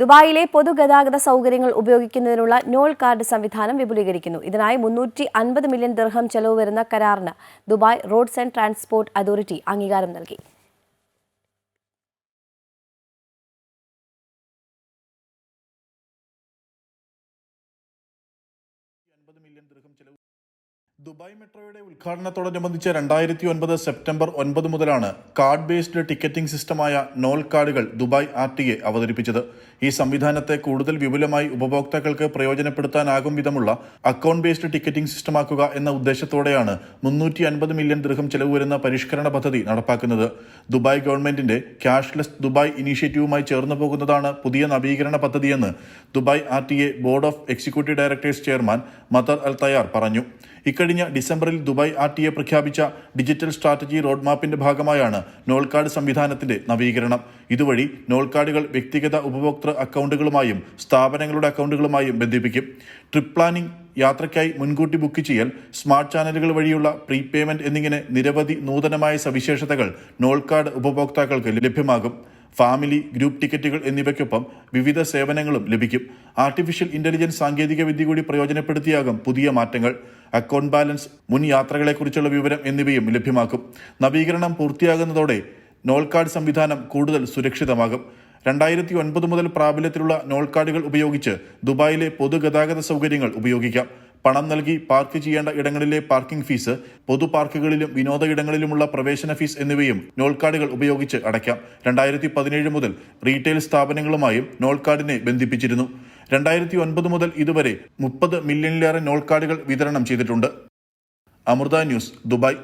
ദുബായിലെ പൊതുഗതാഗത സൗകര്യങ്ങൾ ഉപയോഗിക്കുന്നതിനുള്ള നോൾ കാർഡ് സംവിധാനം വിപുലീകരിക്കുന്നു. ഇതിനായി മുന്നൂറ്റി അൻപത് മില്യൺ ദിർഹം ചെലവ് വരുന്ന കരാറിന് Dubai roads and transport authority അംഗീകാരം നൽകി. ദുബായ് മെട്രോയുടെ ഉദ്ഘാടനത്തോടനുബന്ധിച്ച് രണ്ടായിരത്തി ഒൻപത് സെപ്റ്റംബർ ഒൻപത് മുതലാണ് കാർഡ് ബേസ്ഡ് ടിക്കറ്റിംഗ് സിസ്റ്റമായ നോൾ കാർഡുകൾ ദുബായ് ആർ ടി എ അവതരിപ്പിച്ചത്. ഈ സംവിധാനത്തെ കൂടുതൽ വിപുലമായി ഉപഭോക്താക്കൾക്ക് പ്രയോജനപ്പെടുത്താനാകും വിധമുള്ള അക്കൗണ്ട് ബേസ്ഡ് ടിക്കറ്റിംഗ് സിസ്റ്റമാക്കുക എന്ന ഉദ്ദേശത്തോടെയാണ് മുന്നൂറ്റി അൻപത് മില്യൺ ദൃഹം ചെലവ് വരുന്ന പരിഷ്കരണ പദ്ധതി നടപ്പാക്കുന്നത്. ദുബായ് ഗവൺമെന്റിന്റെ ക്യാഷ്ലെസ് ദുബായ് ഇനീഷ്യേറ്റീവുമായി ചേർന്നു പോകുന്നതാണ് പുതിയ നവീകരണ പദ്ധതിയെന്ന് Dubai R T A board of executive directors chairman Mattar Al Tayer പറഞ്ഞു. ഇക്കഴിഞ്ഞ ഡിസംബറിൽ ദുബായ് ആർ ടി എ പ്രഖ്യാപിച്ച ഡിജിറ്റൽ സ്ട്രാറ്റജി റോഡ് മാപ്പിന്റെ ഭാഗമായാണ് നോൾ കാർഡ് സംവിധാനത്തിന്റെ നവീകരണം. ഇതുവഴി നോൾ കാർഡുകൾ വ്യക്തിഗത ഉപഭോക്തൃ അക്കൗണ്ടുകളുമായും സ്ഥാപനങ്ങളുടെ അക്കൗണ്ടുകളുമായും ബന്ധിപ്പിക്കും. ട്രിപ്പ് പ്ലാനിംഗ് യാത്രയ്ക്കായി മുൻകൂട്ടി ബുക്ക് ചെയ്യൽ സ്മാർട്ട് ചാനലുകൾ വഴിയുള്ള പ്രീപേയ്മെന്റ് എന്നിങ്ങനെ നിരവധി നൂതനമായ സവിശേഷതകൾ നോൾ കാർഡ് ഉപഭോക്താക്കൾക്ക് ലഭ്യമാകും. ഫാമിലി ഗ്രൂപ്പ് ടിക്കറ്റുകൾ എന്നിവയ്ക്കൊപ്പം വിവിധ സേവനങ്ങളും ലഭിക്കും. ആർട്ടിഫിഷ്യൽ ഇന്റലിജൻസ് സാങ്കേതിക വിദ്യ കൂടി പ്രയോജനപ്പെടുത്തിയാകും പുതിയ മാറ്റങ്ങൾ. അക്കൗണ്ട് ബാലൻസ് മുൻ യാത്രകളെക്കുറിച്ചുള്ള വിവരം എന്നിവയും ലഭ്യമാക്കും. നവീകരണം പൂർത്തിയാകുന്നതോടെ നോൾ കാർഡ് സംവിധാനം കൂടുതൽ സുരക്ഷിതമാകും. രണ്ടായിരത്തി ഒൻപത് മുതൽ പ്രാബല്യത്തിലുള്ള നോൾ കാർഡുകൾ ഉപയോഗിച്ച് ദുബായിലെ പൊതുഗതാഗത സൗകര്യങ്ങൾ ഉപയോഗിക്കാം. പണം നൽകി പാർക്ക് ചെയ്യേണ്ട ഇടങ്ങളിലെ പാർക്കിംഗ് ഫീസ് പൊതു പാർക്കുകളിലും വിനോദ ഇടങ്ങളിലുമുള്ള പ്രവേശന ഫീസ് എന്നിവയും നോൾ കാർഡുകൾ ഉപയോഗിച്ച് അടയ്ക്കാം. രണ്ടായിരത്തി പതിനേഴ് മുതൽ റീറ്റെയിൽ സ്ഥാപനങ്ങളുമായും നോൾ കാർഡിനെ ബന്ധിപ്പിച്ചിരുന്നു. രണ്ടായിരത്തി ഒൻപത് മുതൽ ഇതുവരെ മുപ്പത് മില്യണിലേറെ നോൾ കാർഡുകൾ വിതരണം ചെയ്തിട്ടുണ്ട്. Amrita news Dubai.